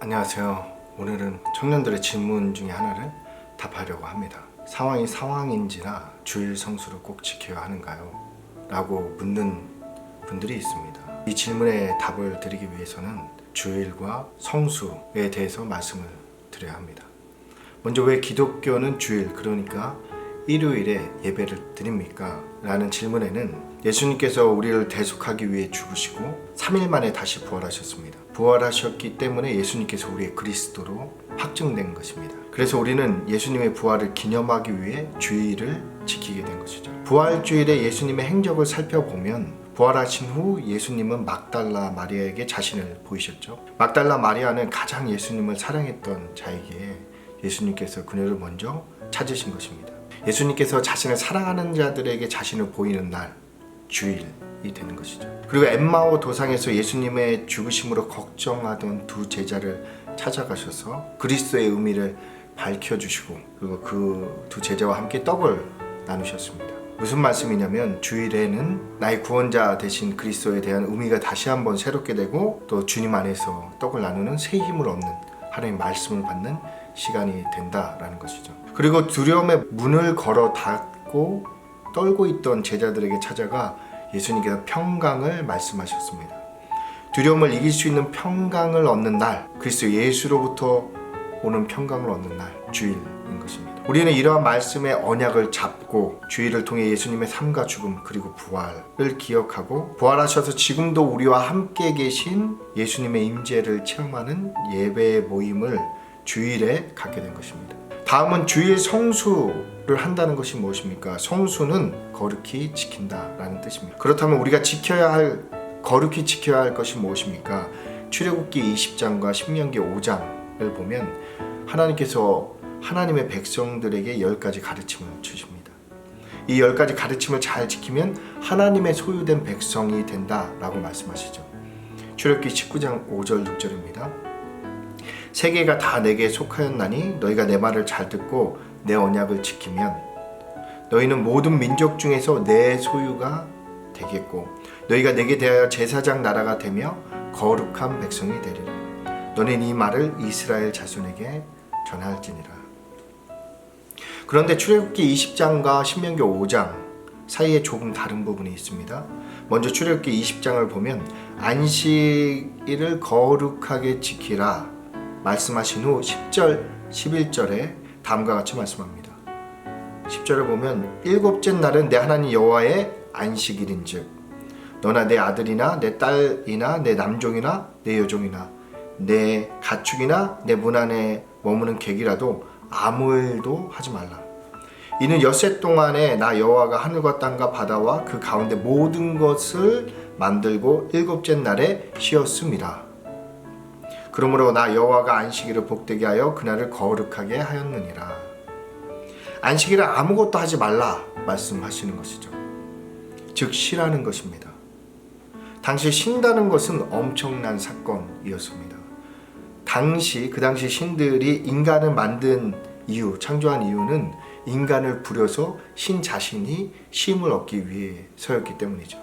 안녕하세요. 오늘은 청년들의 질문 중에 하나를 답하려고 합니다. 상황이 상황인지라 주일 성수를 꼭 지켜야 하는가요? 라고 묻는 분들이 있습니다. 이 질문에 답을 드리기 위해서는 주일과 성수에 대해서 말씀을 드려야 합니다. 먼저 왜 기독교는 주일, 그러니까 일요일에 예배를 드립니까? 라는 질문에는 예수님께서 우리를 대속하기 위해 죽으시고 3일 만에 다시 부활하셨습니다. 부활하셨기 때문에 예수님께서 우리의 그리스도로 확증된 것입니다. 그래서 우리는 예수님의 부활을 기념하기 위해 주일을 지키게 된 것이죠. 부활 주일에 예수님의 행적을 살펴보면 부활하신 후 예수님은 막달라 마리아에게 자신을 보이셨죠. 막달라 마리아는 가장 예수님을 사랑했던 자이기에 예수님께서 그녀를 먼저 찾으신 것입니다. 예수님께서 자신을 사랑하는 자들에게 자신을 보이는 날 주일이 되는 것이죠. 그리고 엠마오 도상에서 예수님의 죽으심으로 걱정하던 두 제자를 찾아가셔서 그리스도의 의미를 밝혀주시고 그리고 그 두 제자와 함께 떡을 나누셨습니다. 무슨 말씀이냐면 주일에는 나의 구원자 되신 그리스도에 대한 의미가 다시 한번 새롭게 되고 또 주님 안에서 떡을 나누는 새 힘을 얻는 하나님의 말씀을 받는 시간이 된다라는 것이죠. 그리고 두려움의 문을 걸어 닫고 떨고 있던 제자들에게 찾아가 예수님께서 평강을 말씀하셨습니다. 두려움을 이길 수 있는 평강을 얻는 날, 그리스도 예수로부터 오는 평강을 얻는 날, 주일인 것입니다. 우리는 이러한 말씀의 언약을 잡고 주일을 통해 예수님의 삶과 죽음 그리고 부활을 기억하고 부활하셔서 지금도 우리와 함께 계신 예수님의 임재를 체험하는 예배 모임을 주일에 갖게 된 것입니다. 다음은 주일 성수를 한다는 것이 무엇입니까? 성수는 거룩히 지킨다라는 뜻입니다. 그렇다면 우리가 지켜야 할 거룩히 지켜야 할 것이 무엇입니까? 출애굽기 20장과 신명기 5장을 보면 하나님께서 하나님의 백성들에게 열 가지 가르침을 주십니다. 이 열 가지 가르침을 잘 지키면 하나님의 소유된 백성이 된다라고 말씀하시죠. 출애굽기 19장 5절 6절입니다. 세계가 다 내게 속하였나니 너희가 내 말을 잘 듣고 내 언약을 지키면 너희는 모든 민족 중에서 내 소유가 되겠고 너희가 내게 대하여 제사장 나라가 되며 거룩한 백성이 되리라. 너는 이 말을 이스라엘 자손에게 전할지니라. 그런데 출애굽기 20장과 신명기 5장 사이에 조금 다른 부분이 있습니다. 먼저 출애굽기 20장을 보면 안식일을 거룩하게 지키라 말씀하신 후 10절 11절에 다음과 같이 말씀합니다. 10절을 보면 일곱째 날은 내 하나님 여호와의 안식일인즉 너나 내 아들이나 내 딸이나 내 남종이나 내 여종이나 내 가축이나 내 문 안에 머무는 객이라도 아무 일도 하지 말라. 이는 엿새 동안에 나 여호와가 하늘과 땅과 바다와 그 가운데 모든 것을 만들고 일곱째 날에 쉬었습니다. 그러므로 나 여호와가 안식일을 복되게 하여 그날을 거룩하게 하였느니라. 안식일에 아무것도 하지 말라 말씀하시는 것이죠. 즉 쉬라는 것입니다. 당시 쉰다는 것은 엄청난 사건이었습니다. 당시 그 당시 신들이 인간을 만든 이유, 창조한 이유는 인간을 부려서 신 자신이 쉼을 얻기 위해서였기 때문이죠.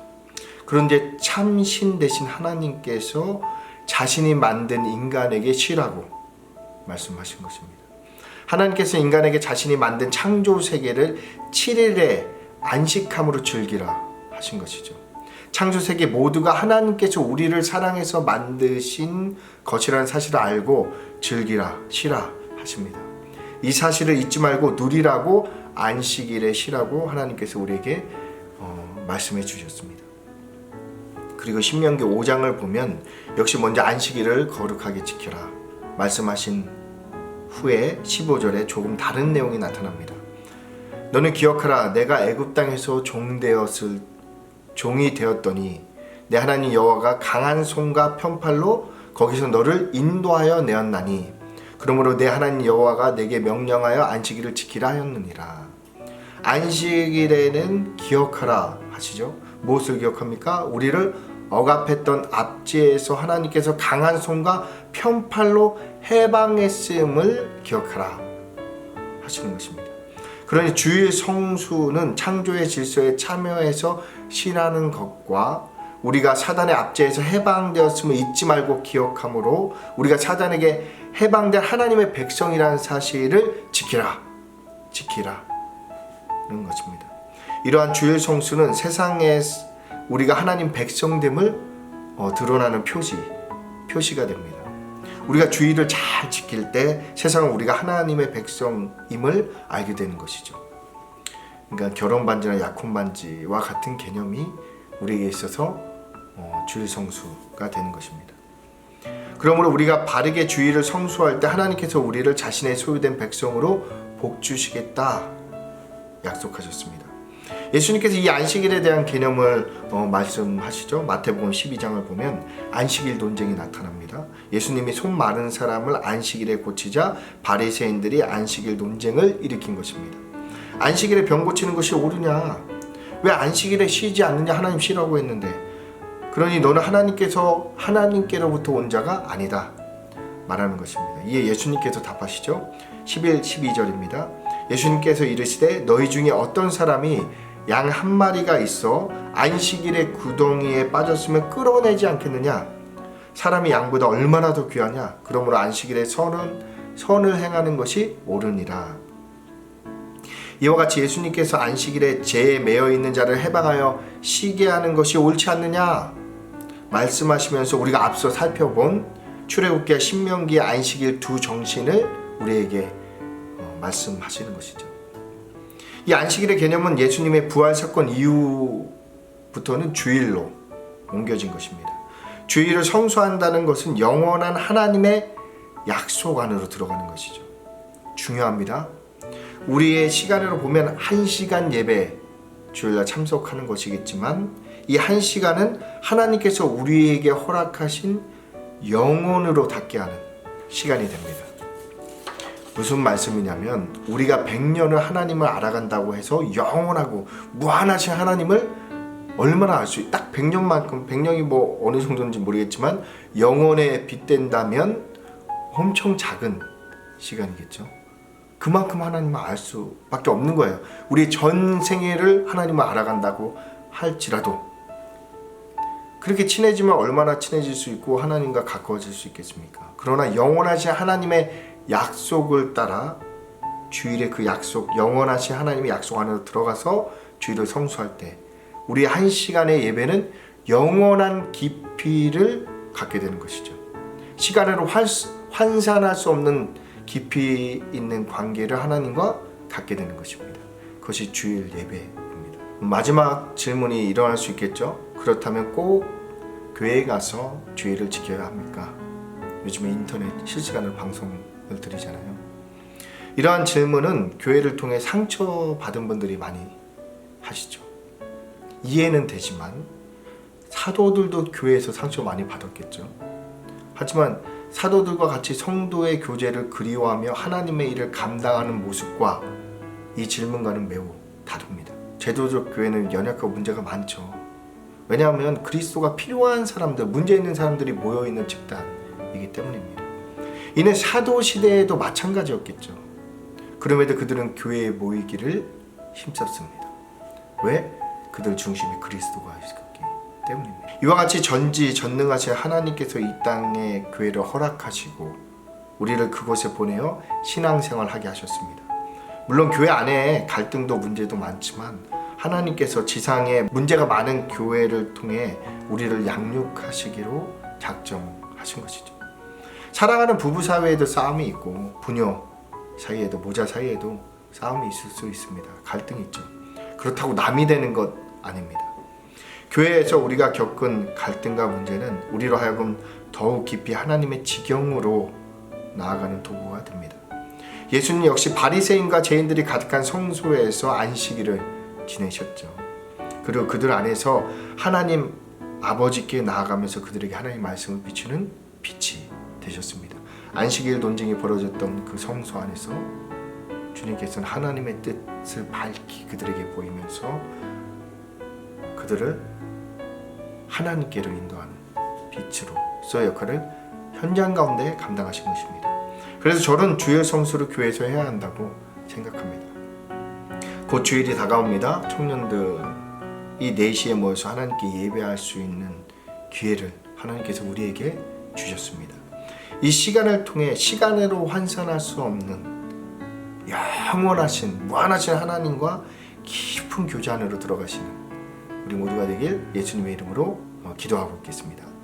그런데 참신 대신 하나님께서 자신이 만든 인간에게 쉬라고 말씀하신 것입니다. 하나님께서 인간에게 자신이 만든 창조 세계를 7일에 안식함으로 즐기라 하신 것이죠. 창조 세계 모두가 하나님께서 우리를 사랑해서 만드신 것이라는 사실을 알고 즐기라, 쉬라 하십니다. 이 사실을 잊지 말고 누리라고 안식일에 쉬라고 하나님께서 우리에게 어, 말씀해 주셨습니다. 그리고 신명기 5장을 보면 역시 먼저 안식일을 거룩하게 지켜라 말씀하신 후에 15절에 조금 다른 내용이 나타납니다. 너는 기억하라 내가 애굽 땅에서 종되었을 종이 되었더니 내 하나님 여호와가 강한 손과 편팔로 거기서 너를 인도하여 내었나니 그러므로 내 하나님 여호와가 내게 명령하여 안식일을 지키라 하였느니라. 안식일에는 기억하라 하시죠. 무엇을 기억합니까? 우리를 억압했던 압제에서 하나님께서 강한 손과 편팔로 해방했음을 기억하라 하시는 것입니다. 그러니 주일 성수는 창조의 질서에 참여해서 신하는 것과 우리가 사단의 압제에서 해방되었음을 잊지 말고 기억함으로 우리가 사단에게 해방된 하나님의 백성이라는 사실을 지키라. 지키라. 는 것입니다. 이러한 주일 성수는 세상에 우리가 하나님 백성됨을 어, 드러나는 표시, 표시가 됩니다. 우리가 주의를 잘 지킬 때 세상은 우리가 하나님의 백성임을 알게 되는 것이죠. 그러니까 결혼 반지나 약혼 반지와 같은 개념이 우리에게 있어서 어, 주일 성수가 되는 것입니다. 그러므로 우리가 바르게 주의를 성수할 때 하나님께서 우리를 자신의 소유된 백성으로 복 주시겠다 약속하셨습니다. 예수님께서 이 안식일에 대한 개념을 어, 말씀하시죠. 마태복음 12장을 보면 안식일 논쟁이 나타납니다. 예수님이 손 마른 사람을 안식일에 고치자 바리새인들이 안식일 논쟁을 일으킨 것입니다. 안식일에 병 고치는 것이 옳으냐? 왜 안식일에 쉬지 않느냐? 하나님 쉬라고 했는데 그러니 너는 하나님께서 하나님께로부터 온 자가 아니다. 말하는 것입니다. 이에 예수님께서 답하시죠. 11, 12절입니다. 예수님께서 이르시되 너희 중에 어떤 사람이 양 한 마리가 있어 안식일에 구덩이에 빠졌으면 끌어내지 않겠느냐? 사람이 양보다 얼마나 더 귀하냐? 그러므로 안식일에 선은 선을 행하는 것이 옳으니라. 이와 같이 예수님께서 안식일에 죄에 매여 있는 자를 해방하여 쉬게 하는 것이 옳지 않느냐? 말씀하시면서 우리가 앞서 살펴본 출애굽기와 신명기의 안식일 두 정신을 우리에게 어, 말씀하시는 것이죠. 이 안식일의 개념은 예수님의 부활 사건 이후부터는 주일로 옮겨진 것입니다. 주일을 성수한다는 것은 영원한 하나님의 약속 안으로 들어가는 것이죠. 중요합니다. 우리의 시간으로 보면 한 시간 예배 주일날 참석하는 것이겠지만 이한 시간은 하나님께서 우리에게 허락하신 영혼으로 닿게 하는 시간이 됩니다. 무슨 말씀이냐면 우리가 100년을 하나님을 알아간다고 해서 영원하고 무한하신 하나님을 얼마나 알 수 있? 딱 100년만큼 100년이 뭐 어느 정도인지 모르겠지만 영원에 빗댄다면 엄청 작은 시간이겠죠. 그만큼 하나님을 알 수밖에 없는 거예요. 우리 전 생애를 하나님을 알아간다고 할지라도 그렇게 친해지면 얼마나 친해질 수 있고 하나님과 가까워질 수 있겠습니까? 그러나 영원하신 하나님의 약속을 따라 주일의 그 약속, 영원하신 하나님의 약속 안으로 들어가서 주일을 성수할 때 우리 한 시간의 예배는 영원한 깊이를 갖게 되는 것이죠. 시간으로 환산할 수 없는 깊이 있는 관계를 하나님과 갖게 되는 것입니다. 그것이 주일 예배입니다. 마지막 질문이 일어날 수 있겠죠? 그렇다면 꼭 교회에 가서 주일을 지켜야 합니까? 요즘에 인터넷 실시간으로 방송을 드리잖아요. 이러한 질문은 교회를 통해 상처받은 분들이 많이 하시죠. 이해는 되지만 사도들도 교회에서 상처 많이 받았겠죠. 하지만 사도들과 같이 성도의 교제를 그리워하며 하나님의 일을 감당하는 모습과 이 질문과는 매우 다릅니다. 제도적 교회는 연약하고 문제가 많죠. 왜냐하면 그리스도가 필요한 사람들, 문제 있는 사람들이 모여 있는 집단이기 때문입니다. 이는 사도 시대에도 마찬가지였겠죠. 그럼에도 그들은 교회에 모이기를 힘썼습니다. 왜? 그들 중심에 그리스도가 있었기 때문입니다. 이와 같이 전지 전능하신 하나님께서 이 땅에 교회를 허락하시고 우리를 그곳에 보내어 신앙생활하게 하셨습니다. 물론 교회 안에 갈등도 문제도 많지만 하나님께서 지상에 문제가 많은 교회를 통해 우리를 양육하시기로 작정하신 것이죠. 사랑하는 부부 사이에도 싸움이 있고 부녀 사이에도 모자 사이에도 싸움이 있을 수 있습니다. 갈등이 있죠. 그렇다고 남이 되는 것 아닙니다. 교회에서 우리가 겪은 갈등과 문제는 우리로 하여금 더욱 깊이 하나님의 지경으로 나아가는 도구가 됩니다. 예수님 역시 바리새인과 죄인들이 가득한 성소에서 안식일을 지내셨죠. 그리고 그들 안에서 하나님 아버지께 나아가면서 그들에게 하나님 말씀을 비추는 빛이 되셨습니다. 안식일 논쟁이 벌어졌던 그 성소 안에서 주님께서는 하나님의 뜻을 밝히 그들에게 보이면서 그들을 하나님께로 인도하는 빛으로서 역할을 현장 가운데 감당하신 것입니다. 그래서 저는 주의 성수를 교회에서 해야 한다고 생각합니다. 곧 주일이 다가옵니다. 청년들 이 4시에 모여서 하나님께 예배할 수 있는 기회를 하나님께서 우리에게 주셨습니다. 이 시간을 통해 시간으로 환산할 수 없는 영원하신 무한하신 하나님과 깊은 교제 안으로 들어가시는 우리 모두가 되길 예수님의 이름으로 어, 기도하고 있겠습니다.